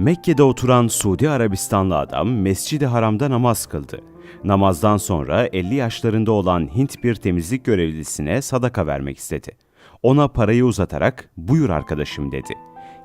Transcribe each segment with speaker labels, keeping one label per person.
Speaker 1: Mekke'de oturan Suudi Arabistanlı adam Mescid-i Haram'da namaz kıldı. Namazdan sonra 50 yaşlarında olan Hint bir temizlik görevlisine sadaka vermek istedi. Ona parayı uzatarak "Buyur arkadaşım." dedi.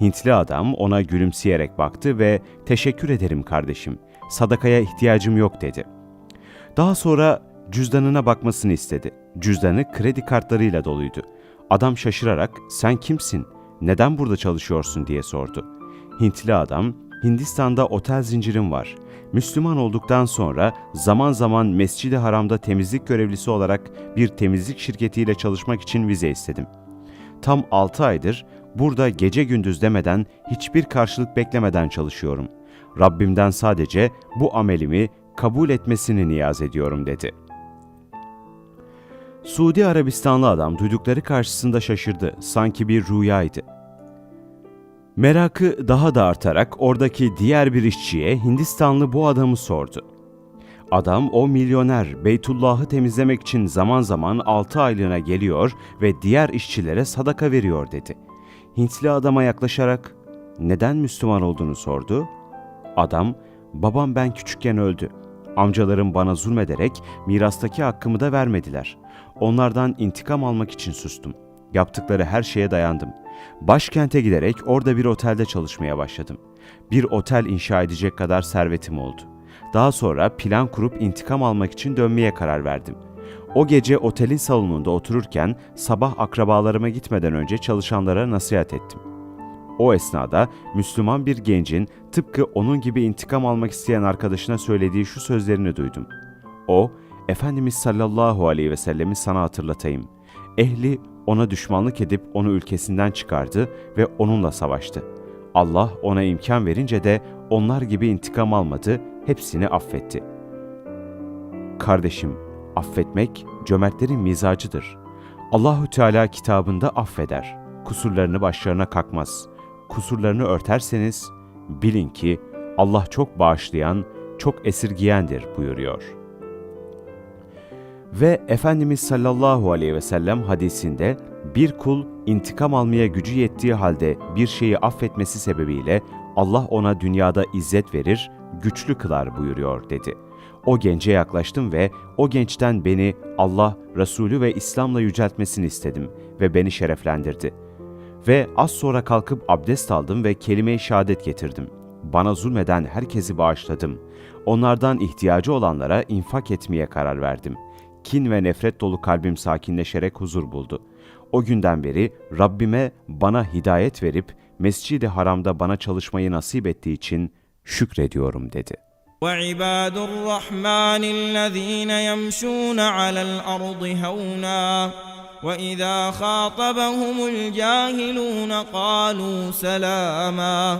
Speaker 1: Hintli adam ona gülümseyerek baktı ve "Teşekkür ederim kardeşim. Sadakaya ihtiyacım yok." dedi. Daha sonra cüzdanına bakmasını istedi. Cüzdanı kredi kartlarıyla doluydu. Adam şaşırarak "Sen kimsin? Neden burada çalışıyorsun?" diye sordu. Hintli adam, Hindistan'da otel zincirim var. Müslüman olduktan sonra zaman zaman Mescid-i Haram'da temizlik görevlisi olarak bir temizlik şirketiyle çalışmak için vize istedim. Tam 6 aydır burada gece gündüz demeden hiçbir karşılık beklemeden çalışıyorum. Rabbimden sadece bu amelimi kabul etmesini niyaz ediyorum dedi. Suudi Arabistanlı adam duydukları karşısında şaşırdı. Sanki bir rüyaydı. Merakı daha da artarak oradaki diğer bir işçiye Hindistanlı bu adamı sordu. Adam o milyoner Beytullah'ı temizlemek için zaman zaman 6 aylığına geliyor ve diğer işçilere sadaka veriyor dedi. Hintli adama yaklaşarak neden Müslüman olduğunu sordu. Adam, babam ben küçükken öldü. Amcalarım bana zulmederek mirastaki hakkımı da vermediler. Onlardan intikam almak için sustum. Yaptıkları her şeye dayandım. Başkente giderek orada bir otelde çalışmaya başladım. Bir otel inşa edecek kadar servetim oldu. Daha sonra plan kurup intikam almak için dönmeye karar verdim. O gece otelin salonunda otururken sabah akrabalarıma gitmeden önce çalışanlara nasihat ettim. O esnada Müslüman bir gencin tıpkı onun gibi intikam almak isteyen arkadaşına söylediği şu sözlerini duydum. O, Efendimiz sallallahu aleyhi ve sellemi sana hatırlatayım. Ehli ona düşmanlık edip onu ülkesinden çıkardı ve onunla savaştı. Allah ona imkan verince de onlar gibi intikam almadı, hepsini affetti. Kardeşim, affetmek cömertlerin mizacıdır. Allahü Teala kitabında affeder. Kusurlarını başlarına kakmaz. Kusurlarını örterseniz bilin ki Allah çok bağışlayan, çok esirgiyendir buyuruyor. Ve Efendimiz sallallahu aleyhi ve sellem hadisinde bir kul intikam almaya gücü yettiği halde bir şeyi affetmesi sebebiyle Allah ona dünyada izzet verir, güçlü kılar buyuruyor dedi. O gence yaklaştım ve o gençten beni Allah, Resulü ve İslam'la yüceltmesini istedim ve beni şereflendirdi. Ve az sonra kalkıp abdest aldım ve kelime-i şehadet getirdim. Bana zulmeden herkesi bağışladım. Onlardan ihtiyacı olanlara infak etmeye karar verdim Kin ve nefret dolu kalbim sakinleşerek huzur buldu. O günden beri Rabbime bana hidayet verip Mescid-i Haram'da bana çalışmayı nasip ettiği için şükrediyorum dedi.
Speaker 2: وعباد الرحمن الذين يمشون على الارض هونا واذا خاطبهم الجاهلون قالوا سلاما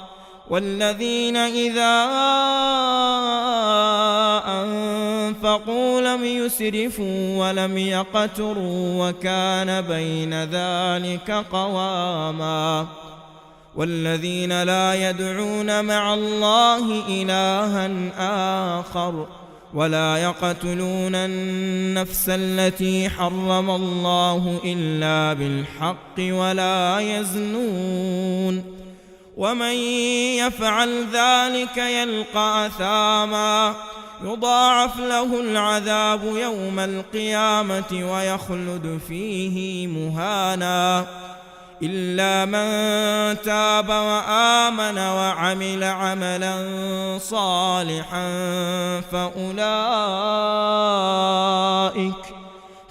Speaker 2: والذين إذا أنفقوا لم يسرفوا ولم يقتروا وكان بين ذلك قواما والذين لا يدعون مع الله إلها آخر ولا يقتلون النفس التي حرم الله إلا بالحق ولا يزنون ومن يفعل ذلك يلقى أثاما. يضاعف له العذاب يوم القيامة ويخلد فيه مهانا. إلا من تاب وآمن وعمل عملا صالحا فأولئك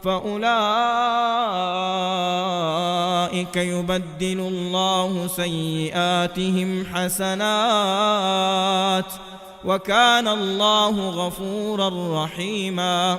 Speaker 2: فأولئك يبدل الله سيئاتهم حسنات وكان الله غفورا رحيما